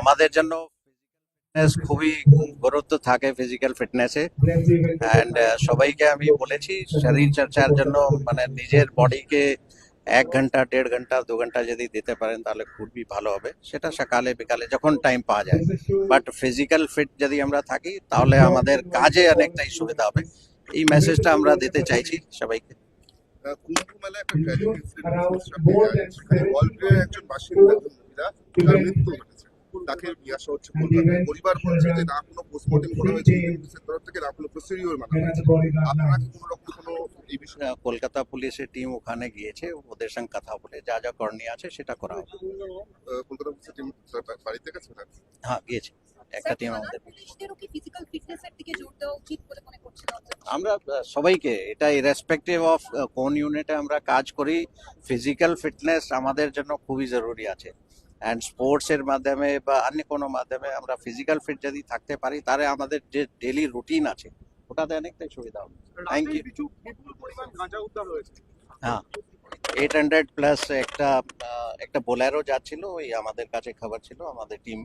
আমাদের জন্য ফিটনেস খুবই গুরুত্ব থাকে ফিজিক্যাল ফিটনেসে অ্যান্ড সবাইকে আমি বলেছি শরীর চর্চার জন্য মানে নিজের বডিকে এক ঘণ্টা দেড় ঘণ্টা দু ঘণ্টা যদি দিতে পারেন তাহলে খুবই ভালো হবে। সেটা সকালে বিকালে যখন টাইম পাওয়া যায়। বাট ফিজিক্যাল ফিট যদি আমরা থাকি তাহলে আমাদের কাজে অনেকটাই সুবিধা হবে। এই মেসেজটা আমরা দিতে চাইছি সবাইকে। কুম্ভ মেলা একটা একজন বাসিন্দা। তার মৃত্যু ঘটেছে তাকে নিয়ে আসা হচ্ছে কলকাতায়। পরিবার বলছে যে না কোনো পোস্টমর্টম করা হয়েছে পুলিশের তরফ থেকে না কোনো প্রসিডিওর মানা হয়েছে। আপনারা কি কোনো রকম কোনো এই বিষয়ে কলকাতা পুলিশের টিম ওখানে গিয়েছে ওদের সঙ্গে কথা বলে যা যা করণীয় আছে সেটা করা হবে। কলকাতা পুলিশের টিম বাড়িতে গেছে হ্যাঁ গিয়েছে। একটা টিম আমাদের আমরা সবাইকে এটা ইরেসপেক্টিভ অফ কোন ইউনিটে আমরা কাজ করি ফিজিক্যাল ফিটনেস আমাদের জন্য খুবই জরুরি আছে। অ্যান্ড স্পোর্টসের মাধ্যমে বা অন্য কোনো মাধ্যমে আমরা ফিজিক্যাল ফিট যদি থাকতে পারি তাহলে আমাদের যে ডেলি রুটিন আছে ওটাতে অনেকটাই সুবিধা হবে। থ্যাংক ইউ হ্যাঁ। এইট হান্ড্রেড প্লাস একটা একটা বোলেরো যাচ্ছিল ওই আমাদের কাছে খবর ছিল আমাদের টিম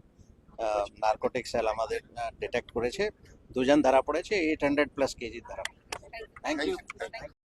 নার্কোটিক সেল আমাদের ডিটেক্ট করেছে। দুজন ধরা পড়েছে এইট হান্ড্রেড প্লাস কেজি ধরা। Thank you